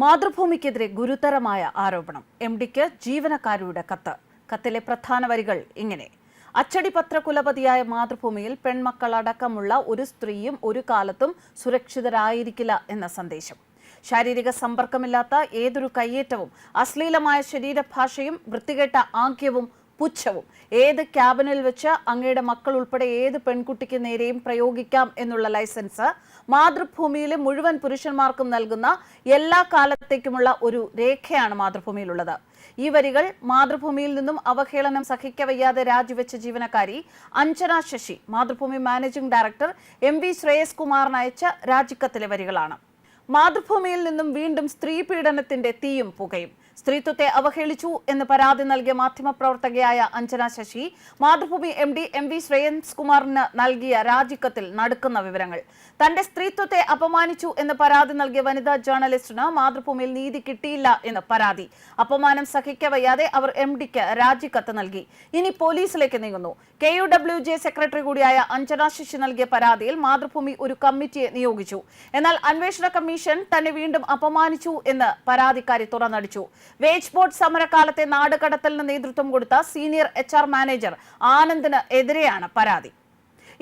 മാതൃഭൂമിക്കെതിരെ ഗുരുതരമായ ആരോപണം. എം ഡിക്ക് ജീവനക്കാരുടെ കത്ത്. കത്തിലെ പ്രധാന വരികൾ ഇങ്ങനെ. അച്ചടിപത്ര കുലപതിയായ മാതൃഭൂമിയിൽ പെൺമക്കൾ അടക്കമുള്ള ഒരു സ്ത്രീയും ഒരു കാലത്തും സുരക്ഷിതരായിരിക്കില്ല എന്ന സന്ദേശം. ശാരീരിക സമ്പർക്കമില്ലാത്ത ഏതൊരു കയ്യേറ്റവും അശ്ലീലമായ ശരീരഭാഷയും വൃത്തികെട്ട ആംഗ്യവും പുച്ഛവും. ഏത് ക്യാബിനിൽ വെച്ച് അങ്ങയുടെ മക്കൾ ഉൾപ്പെടെ ഏത് പെൺകുട്ടിക്ക് നേരെയും പ്രയോഗിക്കാം എന്നുള്ള ലൈസൻസ് മാതൃഭൂമിയിലെ മുഴുവൻ പുരുഷന്മാർക്കും നൽകുന്ന എല്ലാ കാലത്തേക്കുമുള്ള ഒരു രേഖയാണ് മാതൃഭൂമിയിലുള്ളത്. ഈ വരികൾ മാതൃഭൂമിയിൽ നിന്നും അവഹേളനം സഹിക്കവയ്യാതെ രാജിവെച്ച ജീവനക്കാരി Anjana Sasi Mathrubhumi managing director M V Shreyams കുമാറിന് അയച്ച രാജിക്കത്തിലെ വരികളാണ്. മാതൃഭൂമിയിൽ നിന്നും വീണ്ടും സ്ത്രീ പീഡനത്തിന്റെ തീയും പുകയും. സ്ത്രീത്വത്തെ അവഹേളിച്ചു എന്ന് പരാതി നൽകിയ മാധ്യമപ്രവർത്തകയായ Anjana Sasi Mathrubhumi M D M V Shreyams കുമാറിന് നൽകിയ രാജിക്കത്തിൽ നടക്കുന്ന വിവരങ്ങൾ. തന്റെ സ്ത്രീത്വത്തെ അപമാനിച്ചു എന്ന് പരാതി നൽകിയ വനിതാ ജേർണലിസ്റ്റിന് മാതൃഭൂമിയിൽ നീതി കിട്ടിയില്ല എന്ന് പരാതി. അപമാനം സഹിക്കവയ്യാതെ അവർ എം ഡിക്ക് രാജിക്കത്ത് നൽകി. ഇനി പോലീസിലേക്ക് നീങ്ങുന്നു. K U W J secretary കൂടിയായ അഞ്ജന ശശി നൽകിയ പരാതിയിൽ മാതൃഭൂമി ഒരു കമ്മിറ്റിയെ നിയോഗിച്ചു. എന്നാൽ അന്വേഷണ കമ്മീഷൻ തന്നെ വീണ്ടും അപമാനിച്ചു എന്ന് പരാതിക്കാരി തുറന്നടിച്ചു. വേജ് ബോർഡ് സമരകാലത്തെ നാടുകടത്തലിന് നേതൃത്വം കൊടുത്ത സീനിയർ എച്ച് ആർ മാനേജർ ആനന്ദിന് എതിരെയാണ് പരാതി.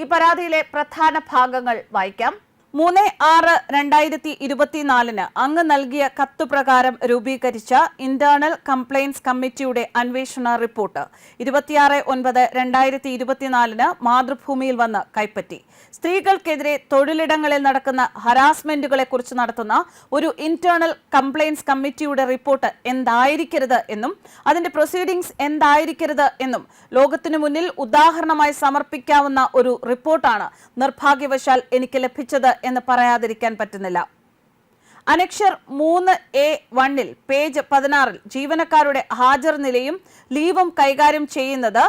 ഈ പരാതിയിലെ പ്രധാന ഭാഗങ്ങൾ വായിക്കാം. മൂന്ന് ആറ് രണ്ടായിരത്തി ഇരുപത്തിനാലിന് അങ്ങ് നൽകിയ കത്തുപ്രകാരം രൂപീകരിച്ച ഇന്റേണൽ കംപ്ലയിൻസ് കമ്മിറ്റിയുടെ അന്വേഷണ റിപ്പോർട്ട് ഇരുപത്തിയാറ് ഒൻപത് രണ്ടായിരത്തി ഇരുപത്തിനാലിന് മാതൃഭൂമിയിൽ വന്ന് കൈപ്പറ്റി. സ്ത്രീകൾക്കെതിരെ തൊഴിലിടങ്ങളിൽ നടക്കുന്ന ഹരാസ്മെന്റുകളെ കുറിച്ച് നടത്തുന്ന ഒരു ഇന്റേണൽ കംപ്ലയിൻസ് കമ്മിറ്റിയുടെ റിപ്പോർട്ട് എന്തായിരിക്കരുത് എന്നും അതിന്റെ പ്രൊസീഡിംഗ്സ് എന്തായിരിക്കരുത് എന്നും ലോകത്തിനു മുന്നിൽ ഉദാഹരണമായി സമർപ്പിക്കാവുന്ന ഒരു റിപ്പോർട്ടാണ് നിർഭാഗ്യവശാൽ എനിക്ക് ലഭിച്ചത് എന്ന് പറയാതിരിക്കാൻ പറ്റുന്നില്ല. അനക്ഷർ മൂന്ന് എ വണ്ണിൽ പേജ് പതിനാറിൽ ജീവനക്കാരുടെ ഹാജർ നിലയും ലീവും കൈകാര്യം ചെയ്യുന്നത്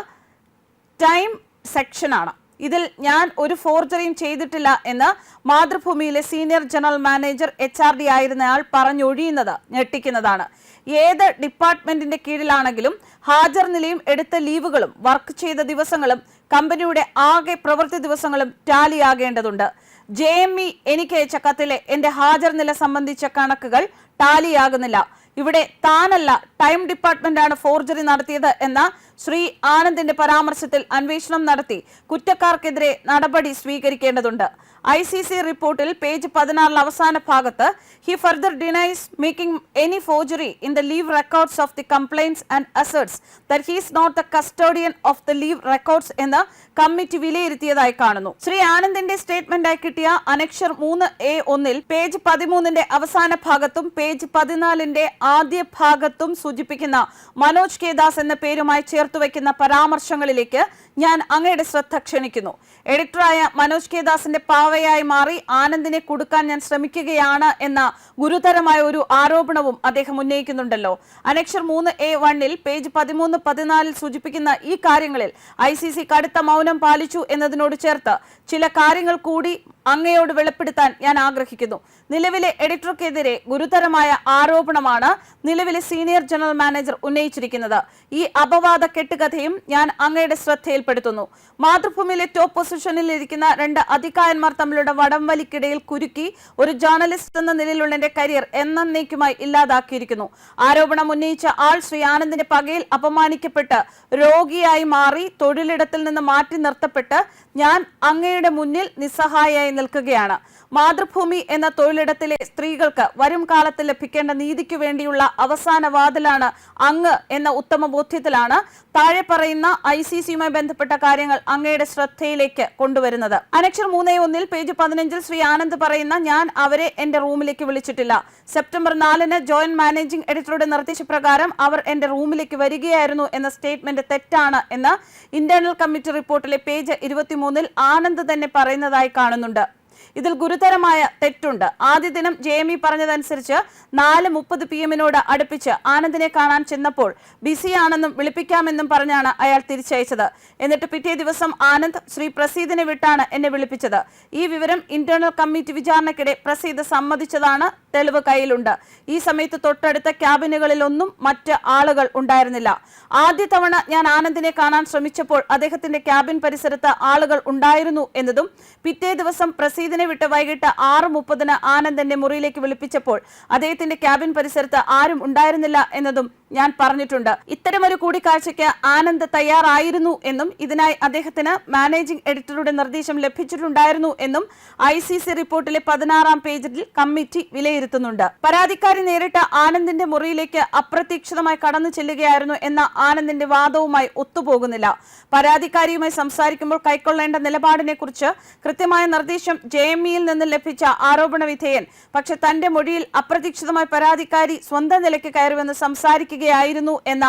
ടൈം സെക്ഷനാണ് ഇതിൽ ഞാൻ ഒരു ഫോർജറിയും ചെയ്തിട്ടില്ല എന്ന് മാതൃഭൂമിയിലെ senior general manager H R D ആയിരുന്നയാൾ പറഞ്ഞൊഴിയുന്നത് ഞെട്ടിക്കുന്നതാണ്. ഏത് ഡിപ്പാർട്ട്മെന്റിന്റെ കീഴിലാണെങ്കിലും ഹാജർ നിലയും എടുത്ത ലീവുകളും വർക്ക് ചെയ്ത ദിവസങ്ങളും കമ്പനിയുടെ ആകെ പ്രവൃത്തി ദിവസങ്ങളും ടാലിയാകേണ്ടതുണ്ട്. ജെ എം ഇ എനിക്ക് അയച്ച കത്തിലെ എന്റെ ഹാജർ നില സംബന്ധിച്ച കണക്കുകൾ ടാലിയാകുന്നില്ല. ഇവിടെ താനല്ല ടൈം ഡിപ്പാർട്ട്മെന്റാണ് ഫോർജറി നടത്തിയത് എന്ന ശ്രീ ആനന്ദിന്റെ പരാമർശത്തിൽ അന്വേഷണം നടത്തി കുറ്റക്കാർക്കെതിരെ നടപടി സ്വീകരിക്കേണ്ടതുണ്ട്. ഐ സി സി റിപ്പോർട്ടിൽ പേജ് പതിനാറിൽ അവസാന ഭാഗത്ത് he further denies making any forgery in the leave records of the complaints and asserts that he's not the custodian of the leave records എന്ന് കമ്മിറ്റി വിലയിരുത്തിയതായി കാണുന്നു. ശ്രീ ആനന്ദിന്റെ സ്റ്റേറ്റ്മെന്റായി കിട്ടിയ അനക്ഷർ മൂന്ന് എ ഒന്നിൽ പേജ് പതിമൂന്നിന്റെ അവസാന ഭാഗത്തും പേജ് പതിനാലിന്റെ ആദ്യ ഭാഗത്തും സൂചിപ്പിക്കുന്ന മനോജ് കെ ദാസ് എന്ന പേരുമായി ചേർത്ത് വയ്ക്കുന്ന പരാമർശങ്ങളിലേക്ക് ഞാൻ അങ്ങയുടെ ശ്രദ്ധ ക്ഷണിക്കുന്നു. എഡിറ്ററായ മനോജ് കെ ദാസിന്റെ പാവയായി മാറി ആനന്ദിനെ കൊടുക്കാൻ ഞാൻ ശ്രമിക്കുകയാണ് എന്ന ഗുരുതരമായ ഒരു ആരോപണവും അദ്ദേഹം ഉന്നയിക്കുന്നുണ്ടല്ലോ. അനക്ഷർ മൂന്ന് എ വണ്ണിൽ പേജ് പതിമൂന്ന് പതിനാലിൽ സൂചിപ്പിക്കുന്ന ഈ കാര്യങ്ങളിൽ ഐ കടുത്ത മൗനം പാലിച്ചു എന്നതിനോട് ചേർത്ത് ചില കാര്യങ്ങൾ കൂടി അങ്ങയോട് വെളിപ്പെടുത്താൻ ഞാൻ ആഗ്രഹിക്കുന്നു. നിലവിലെ എഡിറ്റർക്കെതിരെ ഗുരുതരമായ ആരോപണമാണ് നിലവിലെ സീനിയർ ജനറൽ മാനേജർ ഉന്നയിച്ചിരിക്കുന്നത്. ഈ അപവാദ കെട്ടുകഥയും ഞാൻ അങ്ങയുടെ ശ്രദ്ധയിൽപ്പെടുത്തുന്നു. മാതൃഭൂമിയിലെ ടോപ്പ് പൊസിഷനിൽ ഇരിക്കുന്ന രണ്ട് അധികായന്മാർ തമ്മിലുള്ള വടംവലിക്കിടയിൽ കുരുക്കി ഒരു ജേർണലിസ്റ്റ് എന്ന നിലയിലുള്ള എന്റെ കരിയർ എന്നേക്കുമായി ഇല്ലാതാക്കിയിരിക്കുന്നു. ആരോപണം ഉന്നയിച്ച ആൾ ശ്രീ ആനന്ദിന്റെ പകയിൽ അപമാനിക്കപ്പെട്ട് രോഗിയായി മാറി തൊഴിലിടത്തിൽ നിന്ന് മാറ്റി നിർത്തപ്പെട്ട് ഞാൻ അങ്ങയുടെ മുന്നിൽ നിസ്സഹായായി നിൽക്കുകയാണ്. മാതൃഭൂമി എന്ന തൊഴിലിടത്തിലെ സ്ത്രീകൾക്ക് വരും കാലത്ത് ലഭിക്കേണ്ട നീതിക്കു വേണ്ടിയുള്ള അവസാന വാതിലാണ് അങ്ങ് എന്ന ഉത്തമ ബോധ്യത്തിലാണ് താഴെ പറയുന്ന ഐ സി സിയുമായി ബന്ധപ്പെട്ട കാര്യങ്ങൾ അങ്ങയുടെ ശ്രദ്ധയിലേക്ക് കൊണ്ടുവരുന്നത്. അനക്ഷർ മൂന്നേ ഒന്നിൽ പേജ് പതിനഞ്ചിൽ ശ്രീ ആനന്ദ് പറയുന്ന ഞാൻ അവരെ എന്റെ റൂമിലേക്ക് വിളിച്ചിട്ടില്ല. സെപ്റ്റംബർ നാലിന് ജോയിന്റ് മാനേജിംഗ് എഡിറ്ററുടെ നിർദ്ദേശപ്രകാരം അവർ എന്റെ റൂമിലേക്ക് വരികയായിരുന്നു എന്ന സ്റ്റേറ്റ്മെന്റ് തെറ്റാണ് എന്ന് ഇന്റേണൽ കമ്മിറ്റി റിപ്പോർട്ടിലെ പേജ് ഇരുപത്തിമൂന്നിൽ ആനന്ദ് തന്നെ പറയുന്നതായി കാണുന്നുണ്ട്. ഇതിൽ ഗുരുതരമായ തെറ്റുണ്ട്. ആദ്യ ദിനം ജെ എം ഇ പറഞ്ഞതനുസരിച്ച് നാല് മുപ്പത് പി എമ്മിനോട് അടുപ്പിച്ച് ആനന്ദിനെ കാണാൻ ചെന്നപ്പോൾ ബിസിയാണെന്നും വിളിപ്പിക്കാമെന്നും പറഞ്ഞാണ് അയാൾ തിരിച്ചയച്ചത്. എന്നിട്ട് പിറ്റേ ദിവസം ആനന്ദ് ശ്രീ പ്രസീദിനെ വിട്ടാണ് എന്നെ വിളിപ്പിച്ചത്. ഈ വിവരം ഇന്റേണൽ കമ്മിറ്റി വിചാരണയ്ക്കിടെ പ്രസീദ് സമ്മതിച്ചതാണ് തെളിവ് കയ്യിലുണ്ട്. ഈ സമയത്ത് തൊട്ടടുത്ത ക്യാബിനുകളിലൊന്നും മറ്റ് ആളുകൾ ഉണ്ടായിരുന്നില്ല. ആദ്യ തവണ ഞാൻ ആനന്ദിനെ കാണാൻ ശ്രമിച്ചപ്പോൾ അദ്ദേഹത്തിന്റെ ക്യാബിൻ പരിസരത്ത് ആളുകൾ ഉണ്ടായിരുന്നു എന്നതും പിറ്റേ ദിവസം പ്രസീദിനെ ജീവനെ വിട്ട് വൈകിട്ട് ആറ് മുപ്പതിന് ആനന്ദന്റെ മുറിയിലേക്ക് വിളിപ്പിച്ചപ്പോൾ അദ്ദേഹത്തിന്റെ ക്യാബിൻ പരിസരത്ത് ആരും ഉണ്ടായിരുന്നില്ല എന്നതും ഞാൻ പറഞ്ഞിട്ടുണ്ട്. ഇത്തരമൊരു കൂടിക്കാഴ്ചയ്ക്ക് ആനന്ദ് തയ്യാറായിരുന്നു എന്നും ഇതിനായി അദ്ദേഹത്തിന് മാനേജിംഗ് എഡിറ്ററുടെ നിർദ്ദേശം ലഭിച്ചിട്ടുണ്ടായിരുന്നു എന്നും ഐ സി സി റിപ്പോർട്ടിലെ പതിനാറാം പേജിൽ കമ്മിറ്റി വിലയിരുത്തുന്നുണ്ട്. പരാതിക്കാരി നേരിട്ട് ആനന്ദിന്റെ മുറിയിലേക്ക് അപ്രതീക്ഷിതമായി കടന്നു ചെല്ലുകയായിരുന്നു എന്ന ആനന്ദിന്റെ വാദവുമായി ഒത്തുപോകുന്നില്ല. പരാതിക്കാരിയുമായി സംസാരിക്കുമ്പോൾ കൈക്കൊള്ളേണ്ട നിലപാടിനെ കുറിച്ച് കൃത്യമായ നിർദ്ദേശം ജെ എം നിന്ന് ലഭിച്ച ആരോപണ വിധേയൻ. പക്ഷെ തന്റെ മൊഴിയിൽ അപ്രതീക്ഷിതമായി പരാതിക്കാരി സ്വന്തം നിലയ്ക്ക് കയറുമെന്ന് സംസാരിക്കുകയായിരുന്നു എന്ന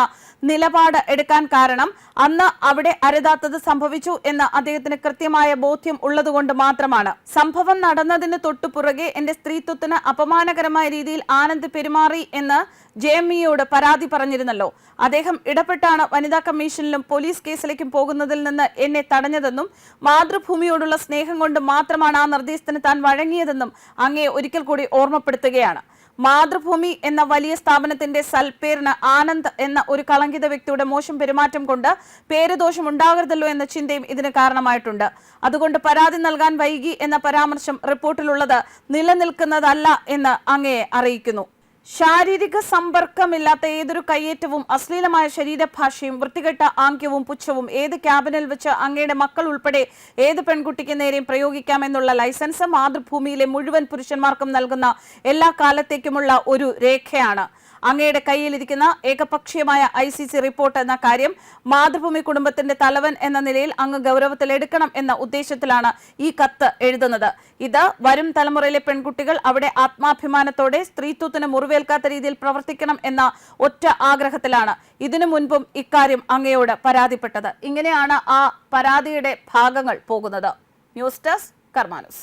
നിലപാട് എടുക്കാൻ കാരണം അന്ന് അവിടെ അരുതാത്തത് സംഭവിച്ചു എന്ന് അദ്ദേഹത്തിന് കൃത്യമായ ബോധ്യം ഉള്ളതുകൊണ്ട് മാത്രമാണ്. സംഭവം നടന്നതിന് തൊട്ടു പുറകെ എന്റെ സ്ത്രീത്വത്തിന് അപമാനകരമായ രീതിയിൽ ആനന്ദ് പെരുമാറി എന്ന് ജെ എം ഇയോട് പരാതി പറഞ്ഞിരുന്നല്ലോ. അദ്ദേഹം ഇടപെട്ടാണ് വനിതാ കമ്മീഷനിലും പോലീസ് കേസിലേക്കും പോകുന്നതിൽ നിന്ന് എന്നെ തടഞ്ഞതെന്നും മാതൃഭൂമിയോടുള്ള സ്നേഹം കൊണ്ട് മാത്രമാണ് ആ നിർദ്ദേശത്തിന് താൻ വഴങ്ങിയതെന്നും അങ്ങേ ഒരിക്കൽ കൂടി ഓർമ്മപ്പെടുത്തുകയാണ്. മാതൃഭൂമി എന്ന വലിയ സ്ഥാപനത്തിന്റെ സൽപ്പേരിന് ആനന്ദ് എന്ന ഒരു കളങ്കിത വ്യക്തിയുടെ മോശം പെരുമാറ്റം കൊണ്ട് പേരുദോഷം ഉണ്ടാകരുതല്ലോ എന്ന ചിന്തയും ഇതിന് കാരണമായിട്ടുണ്ട്. അതുകൊണ്ട് പരാതി നൽകാൻ വൈകി എന്ന പരാമർശം റിപ്പോർട്ടിലുള്ളത് നിലനിൽക്കുന്നതല്ല എന്ന് അങ്ങയെ അറിയിക്കുന്നു. ശാരീരിക സമ്പർക്കമില്ലാത്ത ഏതൊരു കയ്യേറ്റവും അശ്ലീലമായ ശരീരഭാഷയും വൃത്തികെട്ട ആംഗ്യവും പുച്ഛവും ഏത് ക്യാബിനിൽ വെച്ച് അങ്ങയുടെ മക്കൾ ഉൾപ്പെടെ ഏത് പെൺകുട്ടിക്ക് നേരെയും പ്രയോഗിക്കാമെന്നുള്ള ലൈസൻസ് മാതൃഭൂമിയിലെ മുഴുവൻ പുരുഷന്മാർക്കും നൽകുന്ന എല്ലാ കാലത്തേക്കുമുള്ള ഒരു രേഖയാണ്. അങ്ങയുടെ കയ്യിലിരിക്കുന്ന ഏകപക്ഷീയമായ ഐ സി സി റിപ്പോർട്ട് എന്ന കാര്യം മാതൃഭൂമി കുടുംബത്തിന്റെ തലവൻ എന്ന നിലയിൽ അങ്ങ് ഗൗരവത്തിൽ എടുക്കണം എന്ന ഉദ്ദേശത്തിലാണ് ഈ കത്ത് എഴുതുന്നത്. ഇത് വരും തലമുറയിലെ പെൺകുട്ടികൾ അവിടെ ആത്മാഭിമാനത്തോടെ സ്ത്രീത്വത്തിന് മുറിവേൽക്കാത്ത രീതിയിൽ പ്രവർത്തിക്കണം എന്ന ഒറ്റ ആഗ്രഹത്തിലാണ്. ഇതിനു മുൻപും ഇക്കാര്യം അങ്ങയോട് പരാതിപ്പെട്ടത്. ഇങ്ങനെയാണ് ആ പരാതിയുടെ ഭാഗങ്ങൾ പോകുന്നത്. News desk കർമാനുസ്.